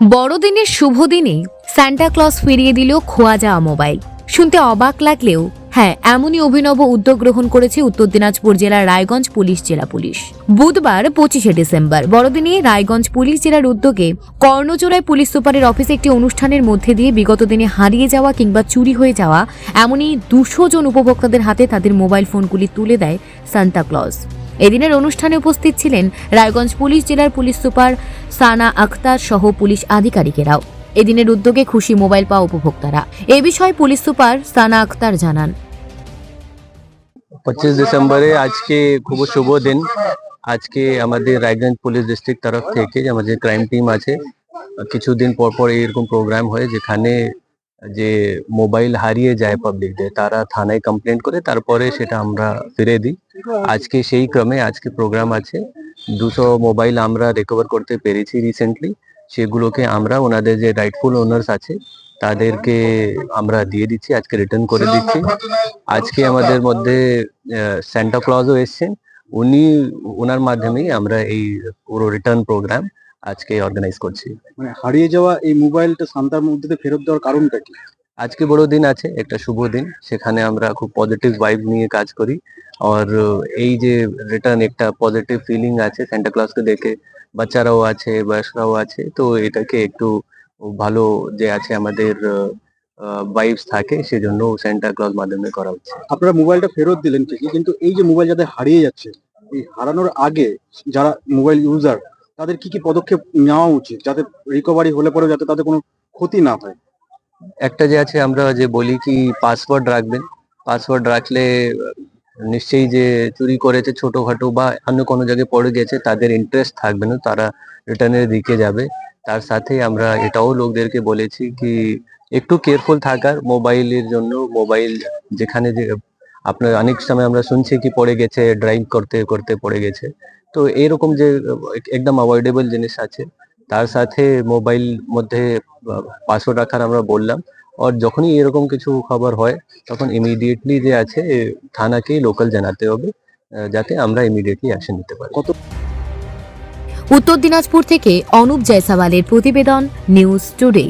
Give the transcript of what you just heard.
বড়দিনের শুভ দিনে Santa Claus ফিরিয়ে দিল খোয়া যাওয়া মোবাইল। শুনতে অবাক লাগলেও হ্যাঁ এমনই অভিনব উদ্যোগ গ্রহণ করেছে উত্তর দিনাজপুর জেলার রায়গঞ্জ পুলিশ জেলা পুলিশ। বুধবার পঁচিশে ডিসেম্বর, বড়দিনে রায়গঞ্জ পুলিশ জেলার উদ্যোগে কর্ণচোড়ায় পুলিশ সুপারের অফিসে একটি অনুষ্ঠানের মধ্যে দিয়ে বিগত দিনে হারিয়ে যাওয়া কিংবা চুরি হয়ে যাওয়া এমনই দুশো জন উপভোক্তাদের হাতে তাদের মোবাইল ফোনগুলি তুলে দেয় সান্তা ক্লজ এদিনের অনুষ্ঠানে উপস্থিত ছিলেন রায়গঞ্জ পুলিশ জেলার পুলিশ সুপার সানা আখতার সহ পুলিশ আধিকারিকেরাও। এদিনের উদ্যোগে খুশি মোবাইল পাওয়া উপভোক্তারা। এ বিষয়ে পুলিশ সুপার সানা আখতার জানান। পঁচিশ ডিসেম্বরে আজকে খুব শুভ দিন। আজকে আমাদের রায়গঞ্জ পুলিশ ডিস্ট্রিক্ট তরফ থেকে আমাদের ক্রাইম টিম আছে, কিছুদিন পর পর এরকম প্রোগ্রাম হয় যেখানে যে মোবাইল হারিয়ে যায় পাবলিকদের তারা থানায় কমপ্লেন করে তারপরে সেটা আমরা ফিরে দিই। আজকে সেই ক্রমে আজকে প্রোগ্রাম আছে। দুশো মোবাইল আমরা রিকভার করতে পেরেছি রিসেন্টলি সেগুলোকে আমরা ওনাদের যে রাইটফুল ওনার্স আছে তাদেরকে আমরা দিয়ে দিচ্ছি আজকে রিটার্ন করে দিচ্ছি। আজকে আমাদের মধ্যে স্যান্টা ক্লজও এসছেন। উনি ওনার মাধ্যমেই আমরা এই পুরো রিটার্ন প্রোগ্রাম আজকে অর্গানাইজ করছি। মানে হারিয়ে যাওয়া এই মোবাইলটা সান্তার মধ্যে ফেরত দেওয়ার কারণটা কি? আজকে বড় দিন আছে একটা শুভ দিন। সেখানে আমরা খুব পজিটিভ ভাইব নিয়ে কাজ করি। আর এই যে রিটার্ন একটা পজিটিভ ফিলিং আছে স্যান্টা ক্লজকে দেখে বাচ্চারাও আছে বয়স্করাও আছে তো এটাকে একটু ভালো যে আছে আমাদের ভাইবস থাকে সেজন্য স্যান্টা ক্লজ মাধ্যমে করা হচ্ছে। আপনারা মোবাইলটা ফেরত দিলেন ঠিকই কিন্তু এই যে মোবাইল যাদের হারিয়ে যাচ্ছে এই হারানোর আগে যারা মোবাইল ইউজার তাদের কি কি পদক্ষেপ নেওয়া উচিত? যাতে রিকভারি হলে পরে যাতে তাদের কোনো ক্ষতি না হয়? একটা যে আছে, আমরা যে বলি কি পাসওয়ার্ড রাখবেন। পাসওয়ার্ড রাখলে, নিশ্চয়ই যে চুরি করেছে ছোটখাটো বা অন্য কোনো জায়গায় পড়ে গেছে, তাদের ইন্টারেস্ট থাকবে না, তারা রিটার্নের দিকে যাবে। তার সাথে আমরা এটাও লোকদেরকে বলেছি কি, একটু কেয়ারফুল থাকার মোবাইলের জন্য মোবাইল যেখানে যে, আপনার অনেক সময় আমরা শুনছি কি, পড়ে গেছে ড্রাইভ করতে করতে পড়ে গেছে। তো এরকম যে একদম অ্যাভয়েডেবল জিনিস আছে। তার সাথে মোবাইল মধ্যে পাসওয়ার্ড রাখার আমরা বললাম। আর যখনই এরকম কিছু খবর হয় তখন ইমিডিয়েটলি যে আছে থানাকেই লোকাল জানাতে হবে যাতে আমরা ইমিডিয়েটলি অ্যাকশন নিতে পারি। কত উত্তর দিনাজপুর থেকে অনুপ জয়সাওয়ালের প্রতিবেদন নিউজ টুডে